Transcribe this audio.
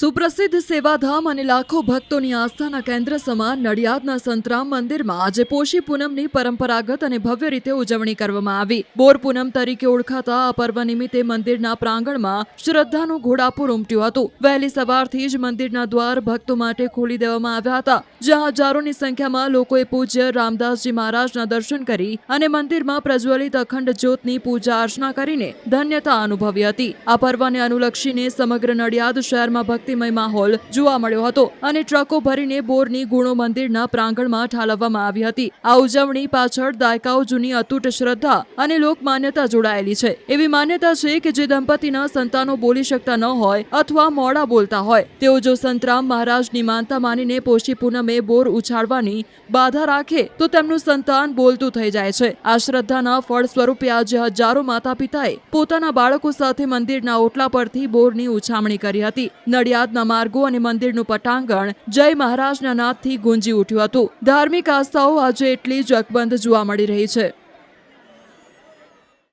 સુપ્રસિદ્ધ સેવાધામ અને લાખો ભક્તોની આસ્થાના કેન્દ્ર સમાન નડિયાદના સંતરામ મંદિરમાં આજે પોષી પૂનમની પરંપરાગત અને ભવ્ય રીતે ઉજવણી કરવામાં આવી. બોર પૂનમ તરીકે ઓળખાતા આ પર્વ નિમિત્તે મંદિરના પ્રાંગણમાં શ્રદ્ધાનું ઘોડાપુર ઉમટ્યું હતું. વહેલી સવારથી જ મંદિરના દ્વાર ભક્તો માટે ખોલી દેવામાં આવ્યા હતા. જ્યાં હજારોની સંખ્યામાં લોકોએ પૂજ્ય રામદાસજી મહારાજના દર્શન કરી અને મંદિરમાં પ્રજ્વલિત અખંડ જ્યોતની પૂજા અર્ચના કરીને ધન્યતા અનુભવી હતી. આ પર્વને અનુલક્ષીને સમગ્ર નડિયાદ શહેરમાં ભક્તિમય માહોલ જોવા મળ્યો હતો અને ટ્રકો ભરીને બોરની ગુણો મંદિરના પ્રાંગણમાં ઠાલવવામાં આવી હતી. આ ઉજવણી પાછળ દાયકાઓ જૂની અતૂટ શ્રદ્ધા અને લોકમાન્યતા જોડાયેલી છે. એવી માન્યતા છે કે જે દંપતીના સંતાનો બોલી શકતા ન હોય અથવા મોડા બોલતા હોય. તેઓ જો સંતરામ મહારાજની માનતા માનીને પોષી પૂનમે બોર ઉછાળવાની બાધા રાખે, તો તેમનું સંતાન બોલતું થઈ જાય છે. આ શ્રદ્ધાના ફળ સ્વરૂપે આજે હજારો માતા પિતાએ પોતાના બાળકો સાથે મંદિરના ઓટલા પરથી બોરની ઉછામણી કરી હતી. નડિયાદના માર્ગો અને મંદિરનું પટાંગણ જય મહારાજના નાદથી ગુંજી ઉઠ્યું હતું. ધાર્મિક આસ્થાઓ આજે એટલી જ જોવા મળી રહી છે.